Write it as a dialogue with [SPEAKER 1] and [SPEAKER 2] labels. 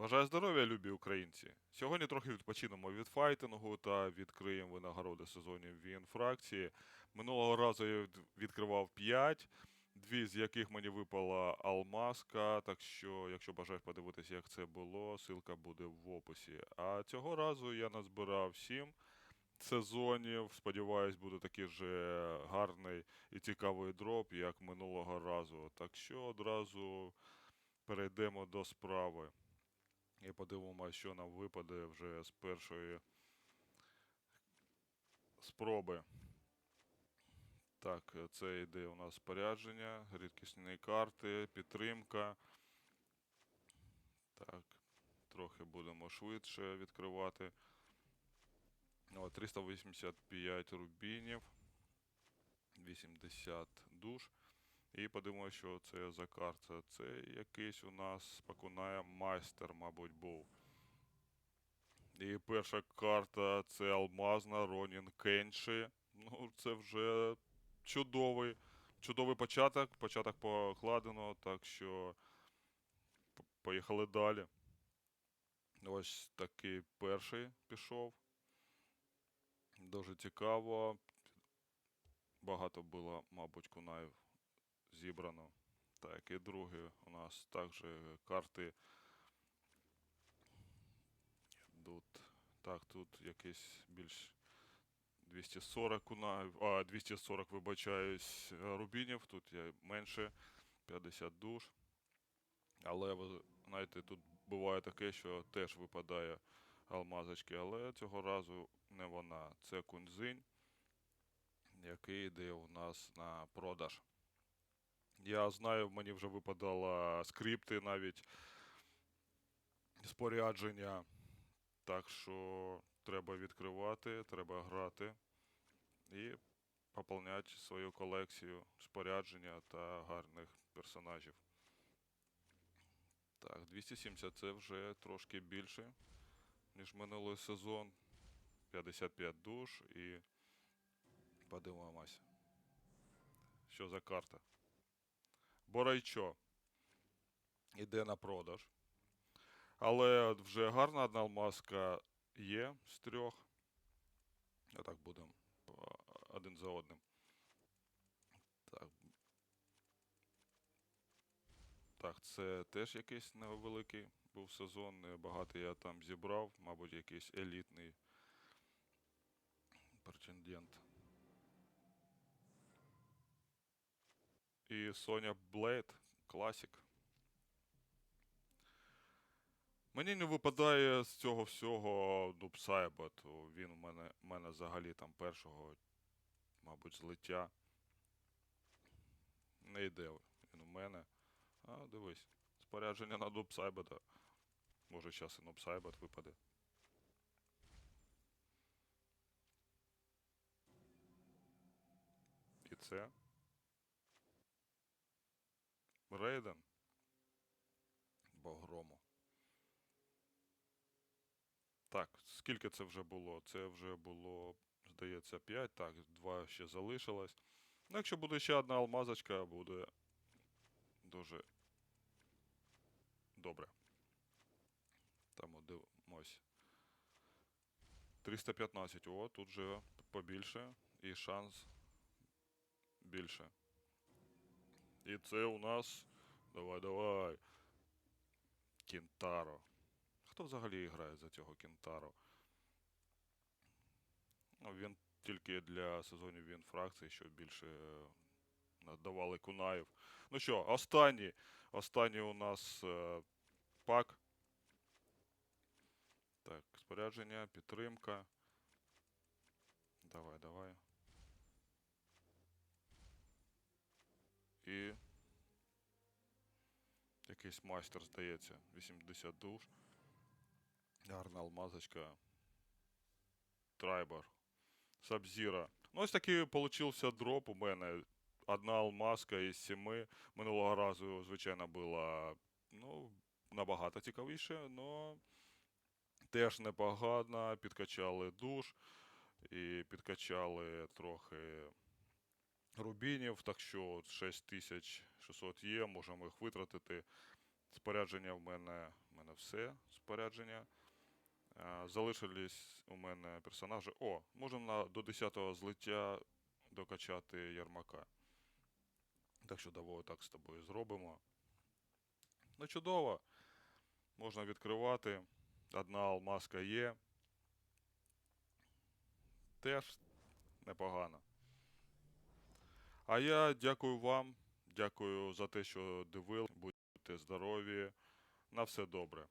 [SPEAKER 1] Бажаю здоров'я, любі українці! Сьогодні трохи відпочинемо від файтингу та відкриємо винагороди сезонів він фракції. Минулого разу я відкривав 5, дві з яких мені випала алмазка. Так що, якщо бажаєш подивитися, як це було, ссылка буде в описі. А цього разу я назбирав 7 сезонів. Сподіваюсь, буде такий же гарний і цікавий дроп, як минулого разу. Так що одразу перейдемо до справи. І подивимося, що нам випаде вже з першої спроби. Так, це йде у нас спорядження, рідкісні карти, підтримка. Так, трохи будемо швидше відкривати. О, 385 рубінів, 80 душ. І подивимося, що це за карта. Це якийсь у нас пакунає майстер, мабуть, був. І перша карта це алмазна Ронін Кенші. Ну, це вже чудовий, чудовий початок. Початок покладено, так що поїхали далі. Ось такий перший пішов. Дуже цікаво. Багато було, мабуть, кунаїв зібрано. Так, і друге у нас також карти. Тут, так, тут якийсь більш 240 кунаїв, а 240, вибачаюсь, рубінів. Тут є менше 50 душ. Але ви знаєте, тут буває таке, що теж випадає алмазочки, але цього разу не вона. Це кунзинь, який йде у нас на продаж. Я знаю, мені вже випадало скрипти навіть спорядження. Так що треба відкривати, треба грати і поповняти свою колекцію спорядження та гарних персонажів. Так, 270 це вже трошки більше, ніж минулий сезон. 55 душ і подивимося. Що за карта? Борайчо. Іде на продаж. Але вже гарна одна алмазка є з трьох. Отак будемо один за одним. Так. Так, це теж якийсь невеликий був сезон. Небагато я там зібрав, мабуть, якийсь елітний претендент. І Sonya Blade Classic. Мені не випадає з цього всього Дуб Сайбат. Він у мене, у мене взагалі там першого, мабуть, злиття. Не йде він у мене. А, дивись. Спорядження на Дубсайбата. Може, зараз і Нуб Сайбат випаде. І це. Рейден. Богрому. Так, скільки це вже було? Це вже було, здається, 5. Так, 2 ще залишилось. Ну, якщо буде ще одна алмазочка, буде дуже добре. Там дивимось. 315. О, тут вже побільше. І шанс більше. І це у нас. Давай, давай. Кінтаро. Хто взагалі грає за цього Кінтаро? Ну, він тільки для сезонів він фракції, щоб більше е, надавали кунаїв. Ну що, останній. Останній у нас е, пак. Так, спорядження, підтримка. Давай, давай. І. Якийсь майстер, здається. 80 душ. Гарна алмазочка. Трайбар. Сабзіра. Ну, ось такий получився дроп у мене. Одна алмазка із семи. Минулого разу, звичайно, була ну, набагато цікавіше, але теж непогано. Підкачали душ і підкачали трохи рубінів. Так що 6600 є, можемо їх витратити Спорядження в мене, в мене все спорядження. Е, Залишились у мене персонажі. О, можемо до 10-го злиття докачати Ярмака. Так що давай так з тобою зробимо. Ну, чудово. Можна відкривати. Одна алмазка є. Теж непогано. А я дякую вам. Дякую за те, що дивили. Будьте здорові. На все добре.